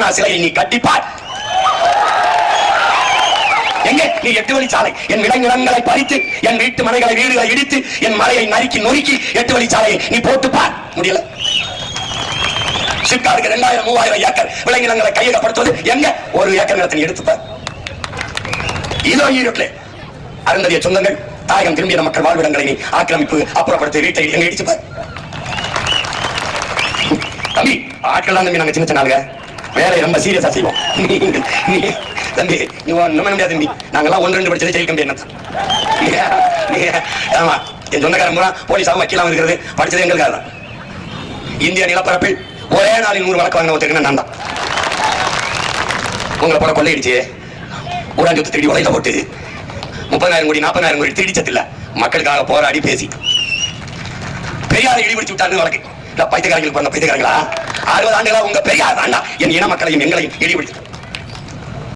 பேனா சிலையை நீ கட்டிப்பார். எங்கே? நீ எட்டு வழி சாலை. என் விலங்கிடங்களை பறித்து என் வீட்டு மனைகளை வீடுகளை இடித்து என் மலையை நறுக்கி நொறுக்கி எட்டு வழி சாலையை நீ போட்டுப்பார். முடியல. சிப்காருக்கு ரெண்டாயிரம் மூவாயிரம் ஏக்கர் விலங்கிடங்களை கையகப்படுத்துவது எங்க? ஒரு ஏக்கர் நிலத்தை நீ எடுத்து இதோ ஈரோட்டிலே அருந்ததிய சொந்தங்கள் தாயகம் திரும்பிய மக்கள் வாழ்விடங்களை நீ ஆக்கிரமிப்பு அப்புறப்படுத்தி வீட்டை எங்க இடிச்சுப்பார்? தம்பி ஆட்கள் தான் தம்பி நாங்க சின்ன சின்ன ஆளுங்க. வேலையை ரொம்ப சீரியஸா செய்வோம். தம்பி நீ ஒண்ணும் முடியாது தம்பி. நாங்கெல்லாம் ஒன்று ரெண்டு படிச்சது ஜெயிக்க கம்பி என்ன ஆமா என் சொந்தக்காரன் பூரா போலீஸ் வக்கீலாம் இருக்கிறது படிச்சது எங்களுக்காக தான். இந்திய நிலப்பரப்பில் ஒரே நாளில் நூறு வழக்கு வாங்க ஒருத்தருக்கு நான் தான். உங்களை போல கொள்ளையடிச்சு ஊராஞ்சொத்து திருடி உலகில் போட்டு முப்பதாயிரம் கோடி நாற்பதாயிரம் கோடி திருடிச்சதில்ல மக்களுக்காக போராடி பேசி பெரியாரை இழிபிடிச்சு விட்டாருன்னு வழக்கு. பைத்தியக்காரங்களுக்கு பிறந்த பைத்தியக்காரங்களா? அறுபது ஆண்டுகளா உங்க பெரியார் வேண்டாம் என் இன மக்களையும் எங்களையும் இழிபிடிச்சு